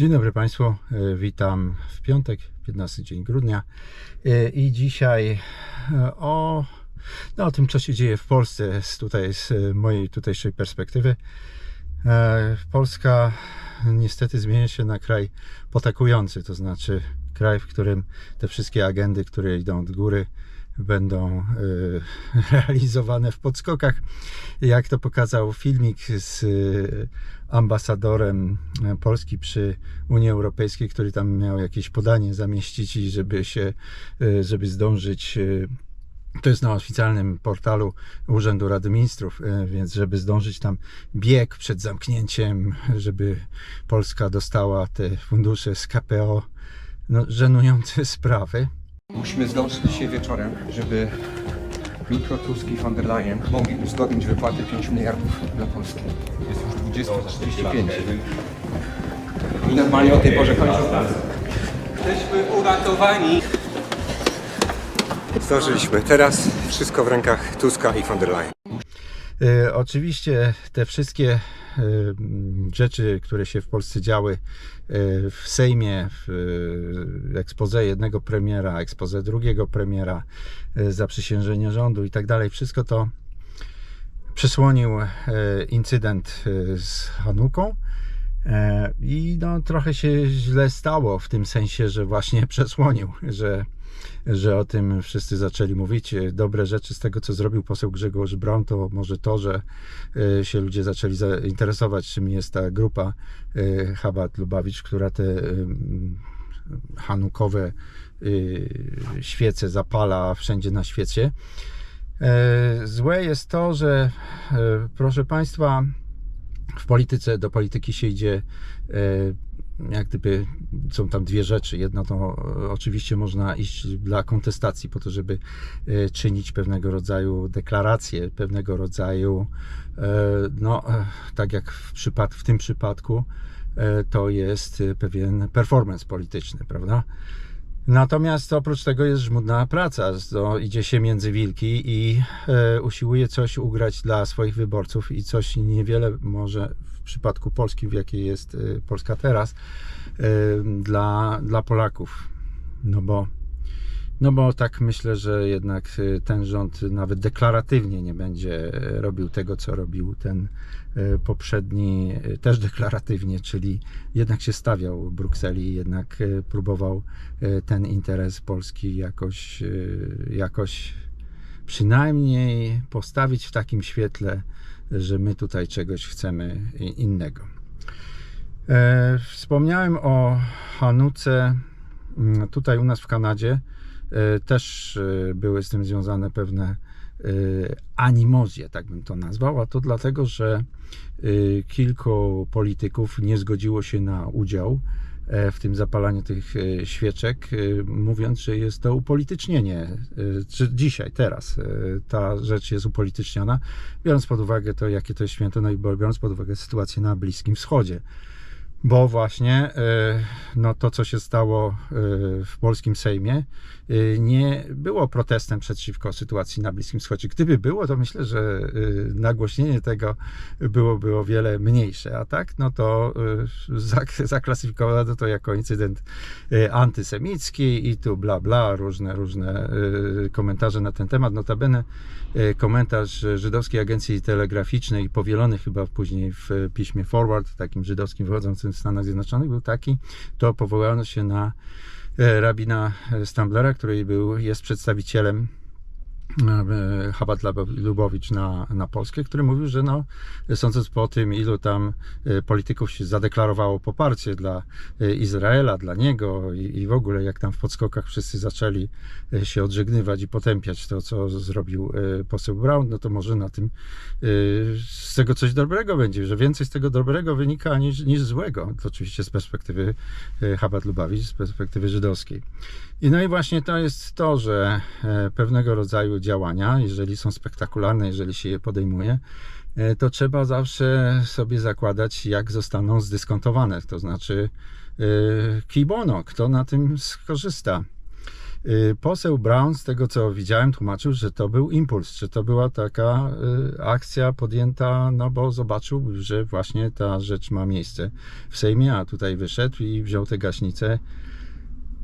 Dzień dobry Państwu, E, witam w piątek, 15 dzień grudnia E, i dzisiaj e, o, no, o tym, co się dzieje w Polsce z, tutaj, z mojej tutejszej perspektywy. Polska niestety zmienia się na kraj potakujący, to znaczy kraj, w którym te wszystkie agendy, które idą od góry, będą e, realizowane w podskokach. Jak to pokazał filmik z e, ambasadorem e, Polski przy Unii Europejskiej, który tam miał jakieś podanie zamieścić i żeby się, żeby zdążyć to jest na oficjalnym portalu Urzędu Rady Ministrów, więc żeby zdążyć tam bieg przed zamknięciem, żeby Polska dostała te fundusze z KPO, no, żenujące sprawy. Musimy zdążyć dzisiaj wieczorem, żeby jutro Tusk i von der Leyen mogli uzgodnić wypłaty 5 miliardów dla Polski. Jest już 20.45. I normalnie o tej porze kończą pracę. Jesteśmy uratowani. Zdążyliśmy. Teraz wszystko w rękach Tuska i von der Leyen. E, Oczywiście te wszystkie e, rzeczy, które się w Polsce działy e, w Sejmie, w e, expose jednego premiera, expose drugiego premiera, zaprzysiężenie rządu i tak dalej, wszystko to przysłonił incydent z Hanuką. E, I no, trochę się źle stało w tym sensie, że właśnie przesłonił, że, że o tym wszyscy zaczęli mówić. E, Dobre rzeczy z tego, co zrobił poseł Grzegorz Braun, to może to, że e, się ludzie zaczęli zainteresować, czym jest ta grupa Chabat Lubawicz, która te hanukowe świece zapala wszędzie na świecie. Złe jest to, że proszę Państwa, w polityce, do polityki się idzie, e, jak gdyby są tam dwie rzeczy. Jedna to e, oczywiście można iść dla kontestacji, po to, żeby e, czynić pewnego rodzaju deklaracje, pewnego rodzaju, no tak jak w, przypad, w tym przypadku, to jest pewien performance polityczny, prawda? Natomiast oprócz tego jest żmudna praca. To idzie się między wilki i e, usiłuje coś ugrać dla swoich wyborców i coś niewiele może w przypadku Polski, w jakiej jest e, Polska teraz, e, dla, dla Polaków. No bo, no bo tak myślę, że jednak e, ten rząd nawet deklaratywnie nie będzie e, robił tego, co robił ten e, poprzedni, e, też deklaratywnie, czyli jednak się stawiał w Brukseli, jednak próbował ten interes Polski jakoś, jakoś przynajmniej postawić w takim świetle, że my tutaj czegoś chcemy innego. Wspomniałem o Hanuce mm, tutaj u nas w Kanadzie. E, Też e, były z tym związane pewne e, animozje, tak bym to nazwał, a to dlatego, że kilku polityków nie zgodziło się na udział w tym zapalaniu tych świeczek, mówiąc, że jest to upolitycznienie. Czy dzisiaj, teraz ta rzecz jest upolityczniona, biorąc pod uwagę to, jakie to jest święto, no i biorąc pod uwagę sytuację na Bliskim Wschodzie. Bo właśnie no to, co się stało w polskim Sejmie, nie było protestem przeciwko sytuacji na Bliskim Wschodzie. Gdyby było, to myślę, że e, nagłośnienie tego byłoby o wiele mniejsze. A tak, no to zak- zaklasyfikowano to jako incydent antysemicki i tu bla bla, różne, różne komentarze na ten temat. Notabene komentarz Żydowskiej Agencji Telegraficznej, powielony chyba później w piśmie Forward, takim żydowskim wychodzącym w Stanach Zjednoczonych, był taki, to powołano się na rabina Stamblera, który był, jest przedstawicielem e, Chabad Lubowicz na, na Polskę, który mówił, że no, sądząc po tym, ilu tam e, polityków się zadeklarowało poparcie dla e, Izraela, dla niego i, i w ogóle jak tam w podskokach wszyscy zaczęli e, się odżegnywać i potępiać to, co zrobił e, poseł Brown, no to może na tym e, z tego coś dobrego będzie, że więcej z tego dobrego wynika niż, niż złego. To oczywiście z perspektywy e, Chabad Lubawicz, z perspektywy żydowskiej. I no i właśnie to jest to, że e, pewnego rodzaju działania, jeżeli są spektakularne, jeżeli się je podejmuje, e, to trzeba zawsze sobie zakładać, jak zostaną zdyskontowane. To znaczy, e, kibono, kto na tym skorzysta. Y, Poseł Brown, z tego co widziałem, tłumaczył, że to był impuls, że to była taka akcja podjęta, no bo zobaczył, że właśnie ta rzecz ma miejsce w Sejmie, a tutaj wyszedł i wziął tę gaśnicę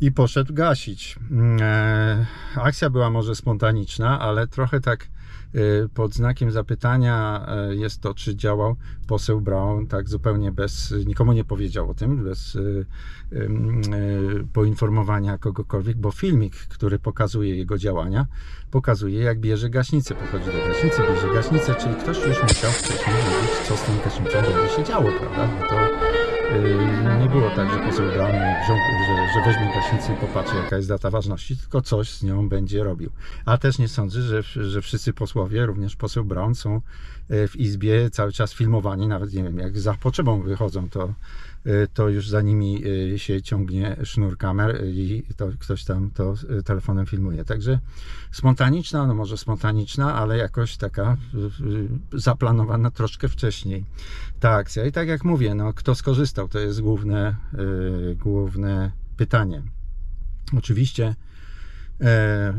i poszedł gasić. E, akcja była może spontaniczna, ale trochę tak e, pod znakiem zapytania e, jest to, czy działał poseł Brown tak zupełnie bez, nikomu nie powiedział o tym, bez poinformowania kogokolwiek, bo filmik, który pokazuje jego działania, pokazuje jak bierze gaśnicę, podchodzi do gaśnicy, bierze gaśnicę, czyli ktoś już musiał wcześniej wiedzieć, co z tą gaśnicą będzie się działo, prawda? No to nie było tak, że poseł wziął, że, że weźmie gaśnicę i popatrzy, jaka jest data ważności, tylko coś z nią będzie robił. A też nie sądzę, że, że wszyscy posłowie, również poseł Brown, są e, w Izbie cały czas filmowani, nawet nie wiem, jak za potrzebą wychodzą, to, e, to już za nimi się ciągnie sznur kamer i to ktoś tam to telefonem filmuje. Także spontaniczna, no może spontaniczna, ale jakoś taka zaplanowana troszkę wcześniej ta akcja. I tak jak mówię, no, kto skorzystał, to jest główne, e, główne pytanie. Oczywiście e,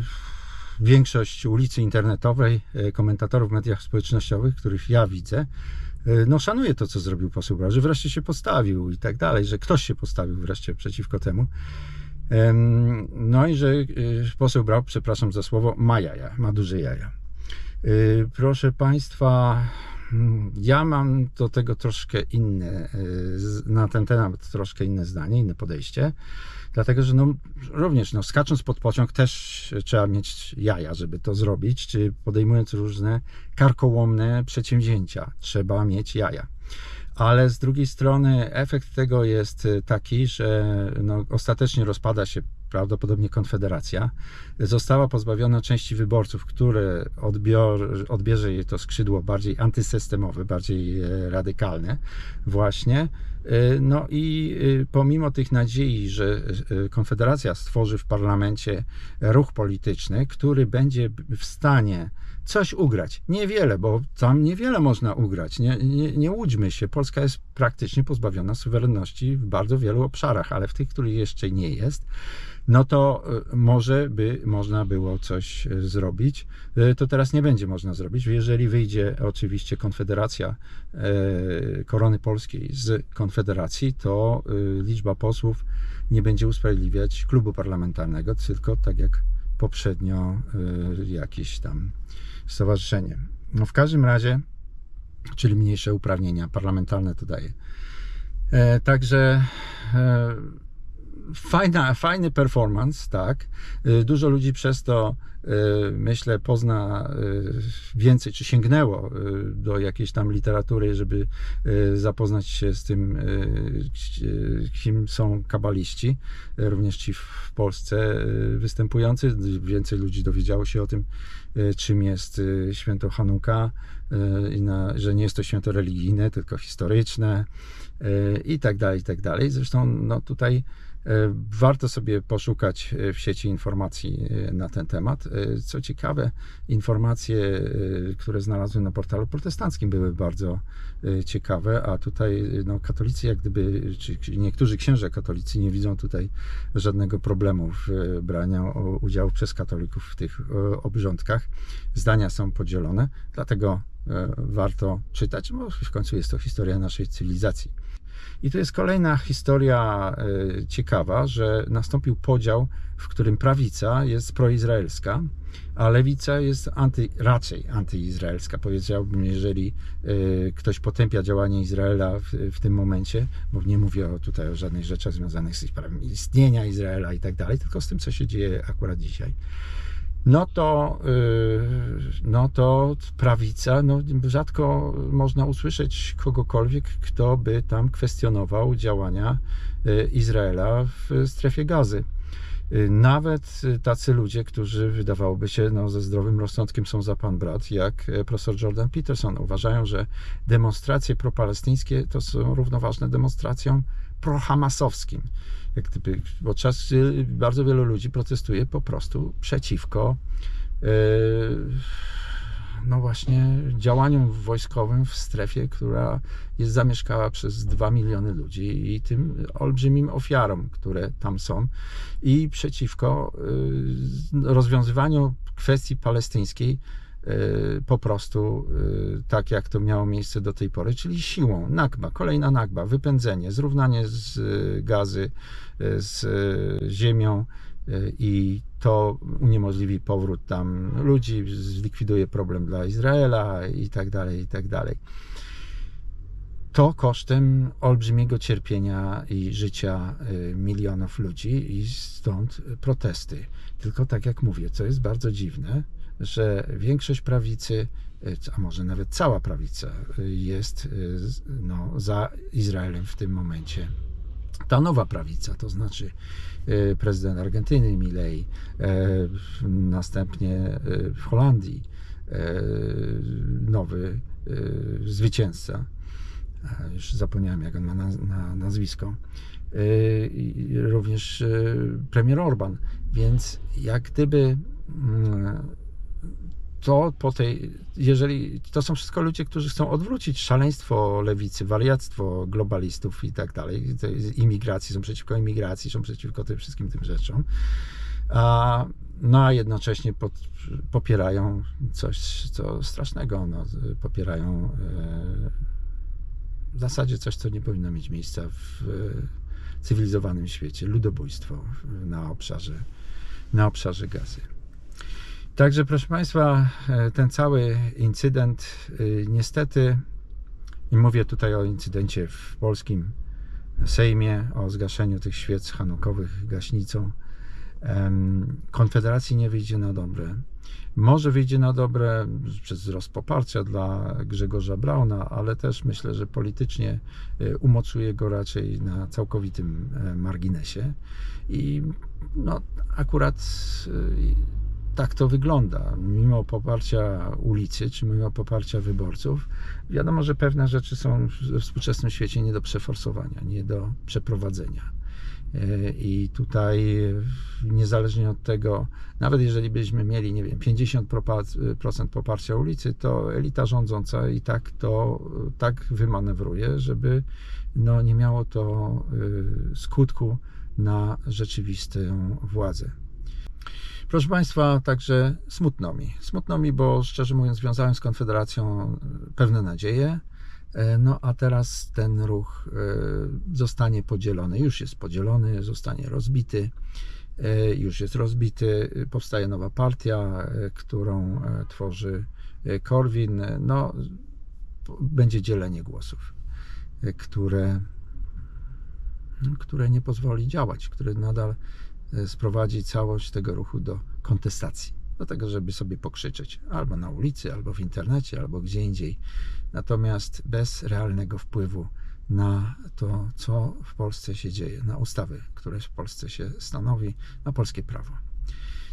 większość ulicy internetowej, e, komentatorów w mediach społecznościowych, których ja widzę, e, no szanuje to, co zrobił poseł Brown, że wreszcie się postawił i tak dalej, że ktoś się postawił wreszcie przeciwko temu. Em, No i że poseł Brał, przepraszam za słowo, ma jaja, ma duże jaja. Proszę Państwa, ja mam do tego troszkę inne, e, na ten temat troszkę inne zdanie, inne podejście, dlatego że no, również no, skacząc pod pociąg też trzeba mieć jaja, żeby to zrobić, czy podejmując różne karkołomne przedsięwzięcia, trzeba mieć jaja. Ale z drugiej strony efekt tego jest y, taki, że no, ostatecznie rozpada się prawdopodobnie Konfederacja. Została pozbawiona części wyborców, które odbior, odbierze jej to skrzydło bardziej antysystemowe, bardziej e, radykalne właśnie. E, No i e, pomimo tych nadziei, że Konfederacja stworzy w parlamencie ruch polityczny, który będzie w stanie coś ugrać. Niewiele, bo tam niewiele można ugrać. Nie, nie, nie łudźmy się. Polska jest praktycznie pozbawiona suwerenności w bardzo wielu obszarach, ale w tych, których jeszcze nie jest, no to y, może by można było coś y, zrobić. Y, To teraz nie będzie można zrobić. Jeżeli wyjdzie oczywiście Konfederacja Korony Polskiej z Konfederacji, to liczba posłów nie będzie usprawiedliwiać klubu parlamentarnego, tylko tak jak poprzednio jakieś tam stowarzyszenie. No w każdym razie, czyli mniejsze uprawnienia parlamentarne to daje. E, także e, fajna, fajny performance, tak. E, Dużo ludzi przez to, e, myślę, pozna e, więcej, czy sięgnęło do jakiejś tam literatury, żeby zapoznać się z tym, kim są kabaliści, również ci w Polsce występujący. Więcej ludzi dowiedziało się o tym, czym jest e, święto Hanuka, na, że nie jest to święto religijne, tylko historyczne i tak dalej, i tak dalej. Zresztą no, tutaj warto sobie poszukać w sieci informacji na ten temat. Co ciekawe, informacje, które znalazłem na portalu protestanckim były bardzo ciekawe, a tutaj no, katolicy jak gdyby, czy niektórzy księża katolicy nie widzą tutaj żadnego problemu w braniu udziału przez katolików w tych e, obrządkach. Zdania są podzielone, dlatego e, warto czytać, bo w końcu jest to historia naszej cywilizacji. I tu jest kolejna historia e, ciekawa, że nastąpił podział, w którym prawica jest proizraelska, a lewica jest anty, raczej antyizraelska. Powiedziałbym, jeżeli e, ktoś potępia działanie Izraela w, w tym momencie, bo nie mówię tutaj o żadnych rzeczach związanych z sprawami istnienia Izraela i tak dalej, tylko z tym, co się dzieje akurat dzisiaj no to, yy, no to prawica, no rzadko można usłyszeć kogokolwiek, kto by tam kwestionował działania yy, Izraela w strefie gazy. Yy, Nawet tacy ludzie, którzy wydawałoby się no, ze zdrowym rozsądkiem są za pan brat, jak e, profesor Jordan Peterson, uważają, że demonstracje propalestyńskie to są równoważne demonstracjom prohamasowskim. Jak gdyby, bo bardzo wielu ludzi protestuje po prostu przeciwko no właśnie działaniom wojskowym w strefie, która jest zamieszkała przez 2 miliony ludzi i tym olbrzymim ofiarom, które tam są i przeciwko y, rozwiązywaniu kwestii palestyńskiej po prostu y, tak jak to miało miejsce do tej pory, czyli siłą. Nakba, kolejna nakba, wypędzenie, zrównanie z y, gazy, y, z y, ziemią y, i to uniemożliwi powrót tam ludzi, zlikwiduje problem dla Izraela i tak dalej, i tak dalej. To kosztem olbrzymiego cierpienia i życia y, milionów ludzi i stąd protesty. Tylko tak jak mówię, co jest bardzo dziwne, że większość prawicy, y, a może nawet cała prawica y, jest z- no, za Izraelem w tym momencie. Ta nowa prawica, to znaczy prezydent Argentyny Milei, e, następnie w Holandii e, nowy zwycięzca, e, już zapomniałem jak on ma naz- na, nazwisko, również premier Orban, więc jak gdyby mm, to po tej, jeżeli to są wszystko ludzie, którzy chcą odwrócić szaleństwo lewicy, wariactwo globalistów i tak dalej, imigracji, są przeciwko imigracji, są przeciwko tym wszystkim tym rzeczom, a, no a jednocześnie pod, popierają coś co strasznego, no, popierają e, w zasadzie coś, co nie powinno mieć miejsca w e, cywilizowanym świecie, ludobójstwo na obszarze, na obszarze gazy. Także proszę Państwa, e, ten cały incydent y, niestety, i mówię tutaj o incydencie w polskim Sejmie, o zgaszeniu tych świec hanukowych gaśnicą, Konfederacji nie wyjdzie na dobre. Może wyjdzie na dobre przez wzrost poparcia dla Grzegorza Brauna, ale też myślę, że politycznie y, umocuje go raczej na całkowitym e, marginesie. I no, akurat tak to wygląda. Mimo poparcia ulicy, czy mimo poparcia wyborców, wiadomo, że pewne rzeczy są we współczesnym świecie nie do przeforsowania, nie do przeprowadzenia. E, I tutaj, niezależnie od tego, nawet jeżeli byśmy mieli, nie wiem, 50% poparcia ulicy, to elita rządząca i tak to tak wymanewruje, żeby no, nie miało to e, skutku na rzeczywistą władzę. Proszę Państwa, także smutno mi. Smutno mi, bo szczerze mówiąc, związałem z Konfederacją e, pewne nadzieje. E, No a teraz ten ruch e, zostanie podzielony. Już jest podzielony, zostanie rozbity. Już jest rozbity. Powstaje nowa partia, którą tworzy Korwin. No, będzie dzielenie głosów, które, które nie pozwoli działać, które nadal sprowadzi całość tego ruchu do kontestacji. Do tego, żeby sobie pokrzyczeć albo na ulicy, albo w internecie, albo gdzie indziej. Natomiast bez realnego wpływu na to, co w Polsce się dzieje, na ustawy, które w Polsce się stanowi, na polskie prawo.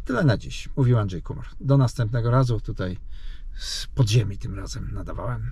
Tyle na dziś, mówił Andrzej Kumar. Do następnego razu tutaj z podziemi tym razem nadawałem.